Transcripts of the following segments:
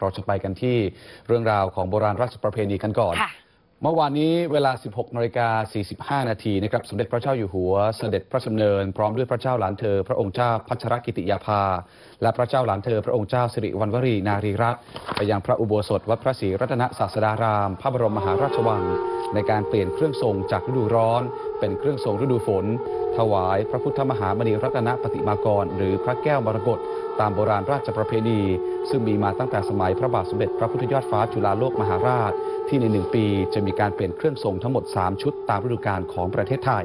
เราจะไปกันที่เรื่องราวของโบราณราชประเพณีกันก่อนค่ะเมื่อวานนี้เวลา 16นาฬิกา45 นาทีนะครับสมเด็จพระเจ้าอยู่หัว เสด็จพระดำเนิน พร้อมด้วยพระเจ้าหลานเธอ พระองค์เจ้าพัชรกิติยาภา และพระเจ้าหลานเธอ พระองค์เจ้าสิริวัณวรีนารีรัตน์ไปยังพระอุโบสถวัดพระศรีรัตนศาสดาราม พระบรมมหาราชวัง ในการเปลี่ยนเครื่องทรงจากฤดูร้อน เป็นเครื่องทรงฤดูฝน ถวายพระพุทธมหามณีรัตนปฏิมากร หรือพระแก้วมรกต ตามโบราณราชประเพณี ซึ่งมีมาตั้งแต่สมัยพระบาทสมเด็จพระพุทธยอดฟ้าจุฬาโลกมหาราช ที่ในหนึ่งปีจะมีการเปลี่ยนเครื่องทรงทั้งหมด 3 ชุดตามฤดูกาลของประเทศไทย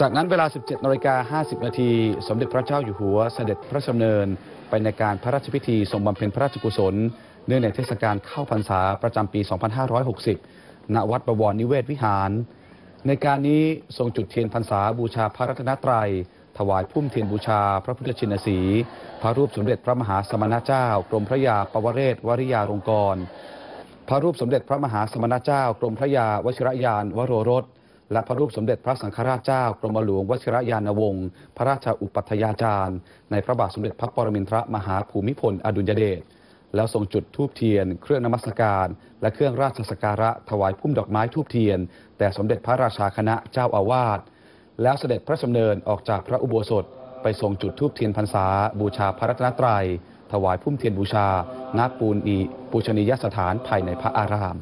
จากนั้นเวลา 17นาฬิกา50 นาที สมเด็จพระเจ้าอยู่หัวเสด็จพระดำเนิน ไปในการพระราชพิธีทรงบำเพ็ญพระราชกุศล เนื่องในเทศกาลเข้าพรรษาประจำปี 2560 ณ วัดบวรนิเวศวิหาร ในการนี้ทรงจุดเทียนพรรษาบูชาพระรัตนตรัย ถวายพุ่มเทียนบูชา พระพุทธชินสี พระรูปสมเด็จพระมหาสมณเจ้ากรมพระยาปวเรศวริยาลงกร พระรูปสมเด็จพระมหาสมณเจ้ากรมพระยาวชิรยานวโรรสและพระรูปสมเด็จพระสังฆราชเจ้ากรมหลวงวชิรยานวงศ์พระราชาอุปัฏยาจารย์ ในพระบาทสมเด็จพระปรมินทรมหาภูมิพลอดุลยเดชแล้วทรงจุดธูปเทียน เครื่องนมัสการ และเครื่องราชสักการะถวายพุ่มดอกไม้ธูปเทียน แต่สมเด็จพระราชาคณะเจ้าอาวาส แล้วเสด็จพระสำเนินออกจากพระอุโบสถ ไปทรงจุดธูปเทียนพรรษา บูชาพระรัตนตรัย ถวายพุ่มเทียนบูชาณปูนีปูชนียสถานภายในพระอาราม